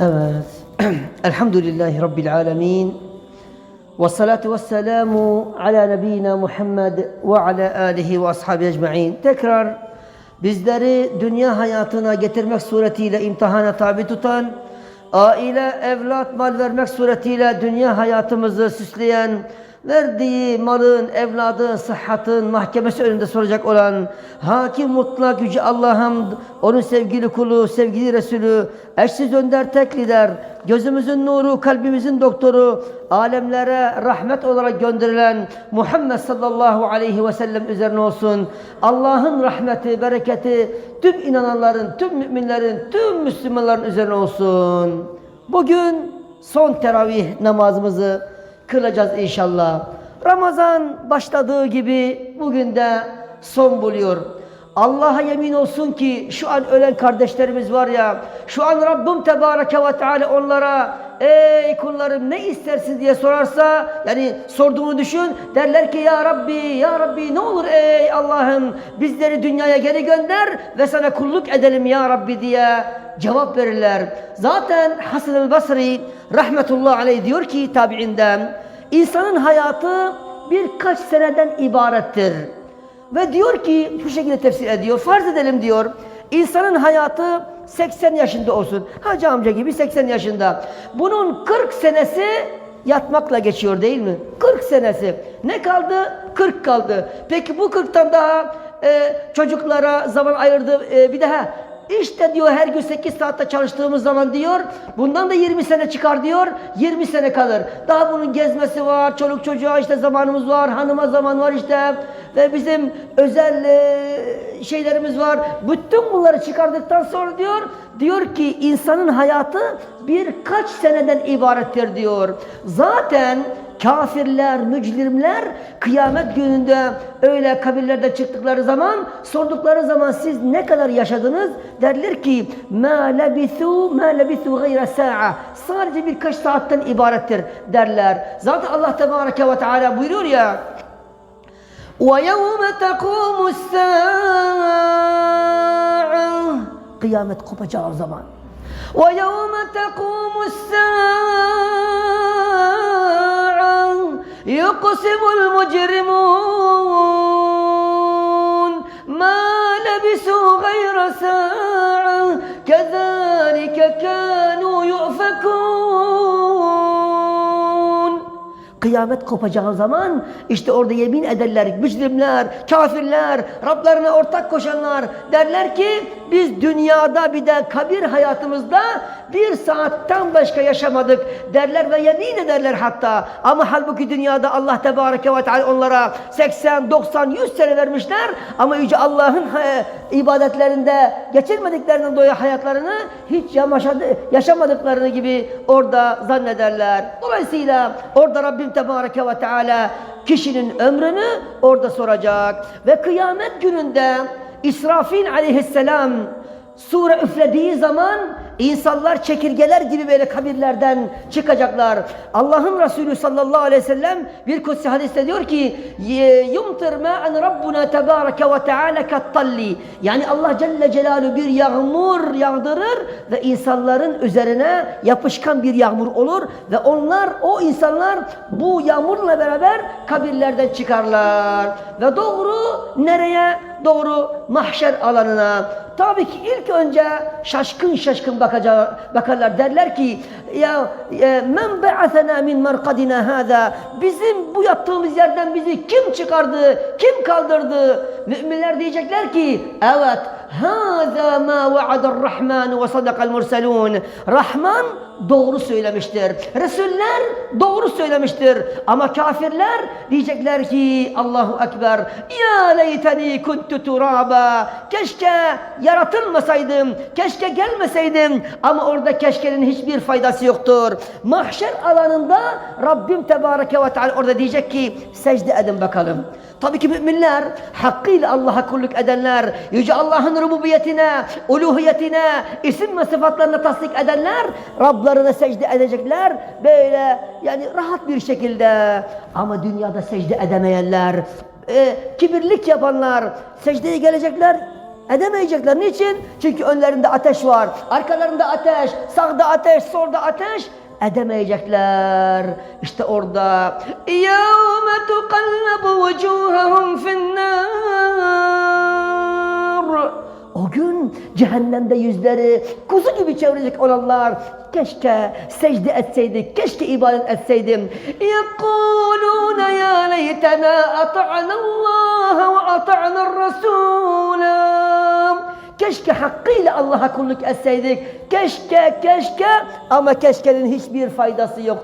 Evet. Elhamdülillahi Rabbil alemin. Ve salatu ve selamu ala nebiyyina Muhammed ve ala alihi ve ashabi ecma'in. Tekrar bizleri dünya hayatına getirmek suretiyle imtihana tabi tutan, aile, evlat, mal vermek suretiyle dünya hayatımızı süsleyen, verdiği malın, evladın, sıhhatın mahkemesi önünde soracak olan hakim mutlak yüce Allah'ım onun sevgili kulu, sevgili Resulü, eşsiz önder tek lider, gözümüzün nuru, kalbimizin doktoru, alemlere rahmet olarak gönderilen Muhammed sallallahu aleyhi ve sellem üzerine olsun. Allah'ın rahmeti, bereketi tüm inananların, tüm müminlerin, tüm Müslümanların üzerine olsun. Bugün son teravih namazımızı kılacağız inşallah. Ramazan başladığı gibi bugün de son buluyor. Allah'a yemin olsun ki şu an ölen kardeşlerimiz var ya, şu an Rabbim Tebareke ve Teala onlara ey kullarım ne istersin diye sorarsa, yani sorduğunu düşün, derler ki ya Rabbi, ya Rabbi ne olur ey Allah'ım bizleri dünyaya geri gönder ve sana kulluk edelim ya Rabbi diye cevap verirler. Zaten Hasan el Basri rahmetullah aleyh diyor ki tabiinden, insanın hayatı birkaç seneden ibarettir. Ve diyor ki şu şekilde tefsir ediyor. Farz edelim diyor. İnsanın hayatı 80 yaşında olsun. Hacı amca gibi 80 yaşında. Bunun 40 senesi yatmakla geçiyor değil mi? 40 senesi. Ne kaldı? 40 kaldı. Peki bu 40'tan daha e, çocuklara zaman ayırdı. E, bir daha işte diyor her gün 8 saatte çalıştığımız zaman diyor bundan da 20 sene çıkar diyor 20 sene kalır. Daha bunun gezmesi var, çoluk çocuğa işte zamanımız var, hanıma zaman var işte ve bizim özel e, şeylerimiz var. Bütün bunları çıkardıktan sonra diyor diyor ki insanın hayatı birkaç seneden ibarettir diyor. Zaten kafirler, mücrimler kıyamet gününde öyle kabirlerde çıktıkları zaman sordukları zaman siz ne kadar yaşadınız? Derler ki ma lebisu ma lebisu gayra sa'a. Sadece birkaç saatten ibarettir derler. Zaten Allah Tebareke ve Teala buyuruyor ya وَيَوْمَ تَقُومُ السَّاعَةِ Kıyamet kopacağı zaman. وَيَوْمَ تَقُومُ السَّاعَةِ يُقْسِمُ الْمُجْرِمُونَ مَا لَبِثُوا غَيْرَ سَاعَةٍ كَذَلِكَ كَانُوا Kıyamet kopacağı zaman işte orada yemin ederler mücrimler, kafirler, Rablarına ortak koşanlar derler ki biz dünyada bir de kabir hayatımızda bir saatten başka yaşamadık derler ve yemin ederler hatta. Ama halbuki dünyada Allah Tebareke ve Teala onlara 80, 90, 100 sene vermişler ama Yüce Allah'ın e, ibadetlerinde geçirmediklerinden dolayı hayatlarını hiç yaşamadıklarını gibi orada zannederler. Dolayısıyla orada Rabbim Tebareke ve Teala kişinin ömrünü orada soracak. Ve kıyamet gününde İsrafil aleyhisselam sure üflediği zaman insanlar çekirgeler gibi böyle kabirlerden çıkacaklar. Allah'ın Resulü sallallahu aleyhi ve sellem bir kutsi hadiste diyor ki yumtir ma'an rabbuna tebareke ve teala kattalli yani Allah Celle Celaluhu bir yağmur yağdırır ve insanların üzerine yapışkan bir yağmur olur ve onlar o insanlar bu yağmurla beraber kabirlerden çıkarlar ve doğru nereye? Doğru mahşer alanına. Tabii ki ilk önce şaşkın şaşkın bakacak, bakarlar. Derler ki ya e, men ba'athana min marqadina hada bizim bu yattığımız yerden bizi kim çıkardı kim kaldırdı? Müminler diyecekler ki evet hâzâ mâ va'adar rahman ve sadakal murselûn. Rahman doğru söylemiştir. Resuller doğru söylemiştir. Ama kafirler diyecekler ki Allahu Ekber ya leyteni kuntu turaba keşke yaratılmasaydım keşke gelmeseydim ama orada keşkenin hiçbir faydası yoktur. Mahşer alanında Rabbim Tebareke ve Teala orada diyecek ki secde edin bakalım. Tabii ki müminler, hakkıyla Allah'a kulluk edenler, Yüce Allah'ın rububiyetine, uluhiyetine, isim ve sıfatlarına tasdik edenler, Rablarına secde edecekler. Böyle yani rahat bir şekilde. Ama dünyada secde edemeyenler, e, kibirlik yapanlar, secdeye gelecekler. Edemeyecekler. Niçin? Çünkü önlerinde ateş var. Arkalarında ateş. Sağda ateş. Solda ateş. Edemeyecekler. İşte orada يَوْمَ تُقَلَّبُ وُجُوهَهُمْ فِي النَّارِ O gün cehennemde yüzleri kuzu gibi çevirecek olanlar keşke secde etseydik, keşke ibadet etseydim. يَقُولُونَ يَا لَيْتَنَا أَطَعْنَا اللّٰهَ وَأَطَعْنَا الرَّسُولَ Keşke hakkıyla Allah'a kulluk etseydik. Keşke, keşke ama keşkenin hiçbir faydası yok.